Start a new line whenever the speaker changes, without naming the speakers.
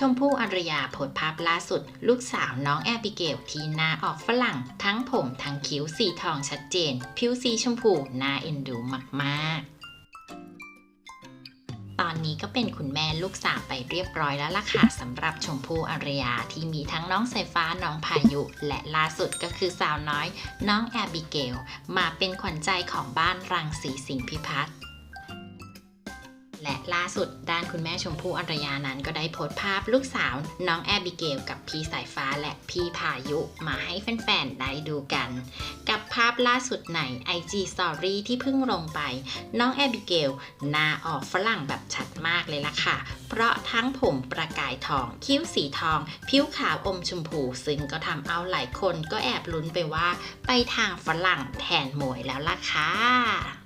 ชมพู่อารยาโพสภาพล่าสุด ลูกสาวน้องแอบิเกลที่หน้าออกฝรั่ง ทั้งผมทั้งคิ้วสีทองชัดเจน ผิวสีชมพูน่าเอ็นดูมากๆ ตอนนี้ก็เป็นคุณแม่ลูกสาวไปเรียบร้อยแล้วล่ะค่ะสำหรับชมพู่อารยาที่มีทั้งน้องสายฟ้าน้องพายุ และล่าสุดก็คือสาวน้อย น้องแอบิเกลมาเป็นขวัญใจของบ้านรังสีสิงห์พิพัฒน์ และล่าสุดด้านคุณแม่ชมพู่อารยานั้นก็ได้โพสต์ภาพลูกสาว น้องแอบิเกลกับพี่สายฟ้าและพี่พายุมาให้แฟนๆได้ดูกัน กับภาพล่าสุดใน IG Story ที่เพิ่งลงไป น้องแอบิเกลหน้าออกฝรั่งแบบชัดมากเลยล่ะค่ะ เพราะทั้งผมประกายทอง คิ้วสีทอง ผิวขาวอมชมพู ซึ่งก็ทำเอาหลายคนก็แอบลุ้นไปว่า ไปทางฝรั่งแทนหมวยแล้วล่ะค่ะ